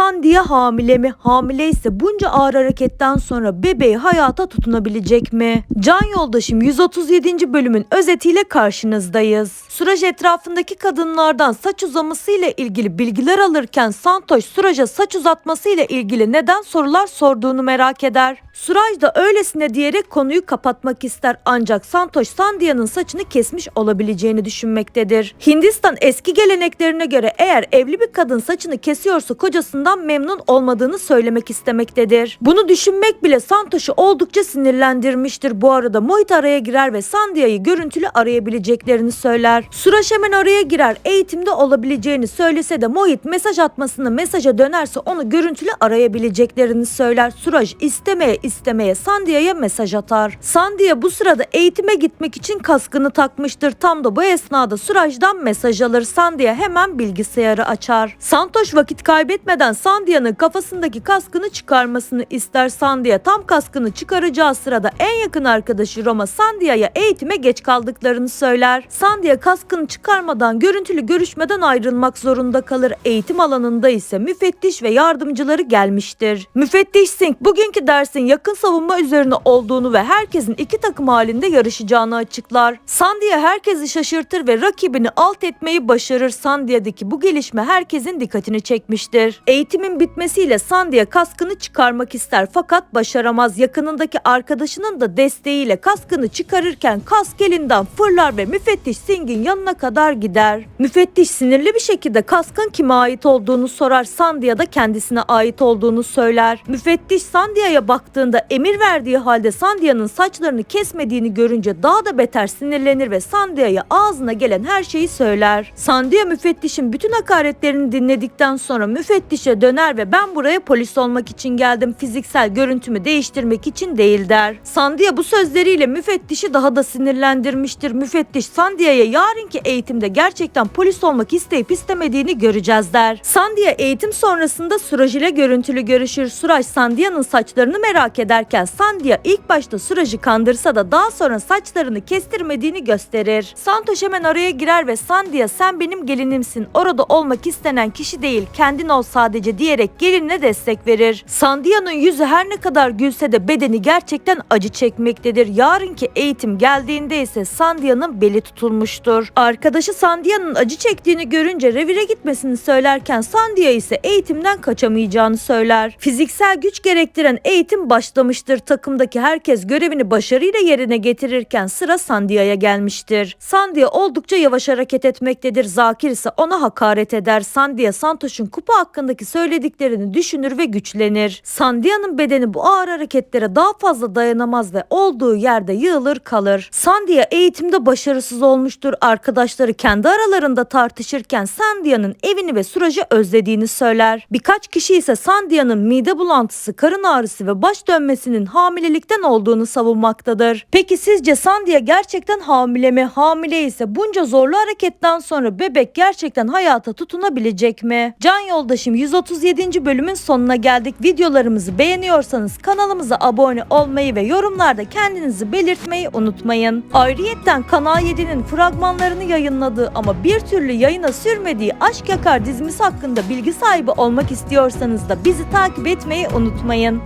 Sandiye hamile mi? Hamileyse bunca ağır hareketten sonra bebeği hayata tutunabilecek mi? Can Yoldaşım 137. bölümün özetiyle karşınızdayız. Suraj etrafındaki kadınlardan saç uzaması ile ilgili bilgiler alırken Santoş Suraj'a saç uzatması ile ilgili neden sorular sorduğunu merak eder. Suraj da öylesine diyerek konuyu kapatmak ister ancak Santoş Sandia'nın saçını kesmiş olabileceğini düşünmektedir. Hindistan eski geleneklerine göre eğer evli bir kadın saçını kesiyorsa kocasından memnun olmadığını söylemek istemektedir. Bunu düşünmek bile Santoş'u oldukça sinirlendirmiştir. Bu arada Mohit araya girer ve Sandia'yı görüntülü arayabileceklerini söyler. Suraj hemen araya girer. Eğitimde olabileceğini söylese de Mohit mesaj atmasını mesaja dönerse onu görüntülü arayabileceklerini söyler. Suraj istemeye istemeye Sandia'ya mesaj atar. Sandia bu sırada eğitime gitmek için kaskını takmıştır. Tam da bu esnada Suraj'dan mesaj alır. Sandia hemen bilgisayarı açar. Santoş vakit kaybetmeden Sandia'nın kafasındaki kaskını çıkarmasını ister. Sandia tam kaskını çıkaracağı sırada en yakın arkadaşı Roma Sandia'ya eğitime geç kaldıklarını söyler. Sandia kaskını çıkarmadan görüntülü görüşmeden ayrılmak zorunda kalır. Eğitim alanında ise müfettiş ve yardımcıları gelmiştir. Müfettiş Singh bugünkü dersin yakın savunma üzerine olduğunu ve herkesin iki takım halinde yarışacağını açıklar. Sandia herkesi şaşırtır ve rakibini alt etmeyi başarır. Sandia'daki bu gelişme herkesin dikkatini çekmiştir. Eğitimin bitmesiyle Sandia kaskını çıkarmak ister fakat başaramaz. Yakınındaki arkadaşının da desteğiyle kaskını çıkarırken kask elinden fırlar ve müfettiş Singh'in yanına kadar gider. Müfettiş sinirli bir şekilde kaskın kime ait olduğunu sorar. Sandia da kendisine ait olduğunu söyler. Müfettiş Sandia'ya baktığında emir verdiği halde Sandia'nın saçlarını kesmediğini görünce daha da beter sinirlenir ve Sandia'ya ağzına gelen her şeyi söyler. Sandia müfettişin bütün hakaretlerini dinledikten sonra müfettişe döner ve ben buraya polis olmak için geldim fiziksel görüntümü değiştirmek için değil der. Sandia bu sözleriyle müfettişi daha da sinirlendirmiştir. Müfettiş Sandia'ya yarınki eğitimde gerçekten polis olmak isteyip istemediğini göreceğiz der. Sandia eğitim sonrasında Suraj ile görüntülü görüşür. Suraj Sandia'nın saçlarını merak ederken Sandia ilk başta Suraj'ı kandırsa da daha sonra saçlarını kestirmediğini gösterir. Santoş hemen araya girer ve Sandia sen benim gelinimsin. Orada olmak istenen kişi değil kendin ol sadece diyerek gelinine destek verir. Sandia'nın yüzü her ne kadar gülse de bedeni gerçekten acı çekmektedir. Yarınki eğitim geldiğinde ise Sandia'nın beli tutulmuştur. Arkadaşı Sandia'nın acı çektiğini görünce revire gitmesini söylerken Sandia ise eğitimden kaçamayacağını söyler. Fiziksel güç gerektiren eğitim başlamıştır. Takımdaki herkes görevini başarıyla yerine getirirken sıra Sandia'ya gelmiştir. Sandia oldukça yavaş hareket etmektedir. Zakir ise ona hakaret eder. Sandia Santoş'un kupa hakkındaki söylediklerini düşünür ve güçlenir. Sandia'nın bedeni bu ağır hareketlere daha fazla dayanamaz ve olduğu yerde yığılır kalır. Sandia eğitimde başarısız olmuştur. Arkadaşları kendi aralarında tartışırken Sandia'nın evini ve Suraj'ı özlediğini söyler. Birkaç kişi ise Sandia'nın mide bulantısı, karın ağrısı ve baş dönmesinin hamilelikten olduğunu savunmaktadır. Peki sizce Sandia gerçekten hamile mi? Hamile ise bunca zorlu hareketten sonra bebek gerçekten hayata tutunabilecek mi? Can yoldaşım 137. bölümün sonuna geldik. Videolarımızı beğeniyorsanız kanalımıza abone olmayı ve yorumlarda kendinizi belirtmeyi unutmayın. Ayrıyetten Kanal 7'nin fragmanlarını yayınladığı ama bir türlü yayına sürmediği Aşk Yakar dizimiz hakkında bilgi sahibi olmak istiyorsanız da bizi takip etmeyi unutmayın.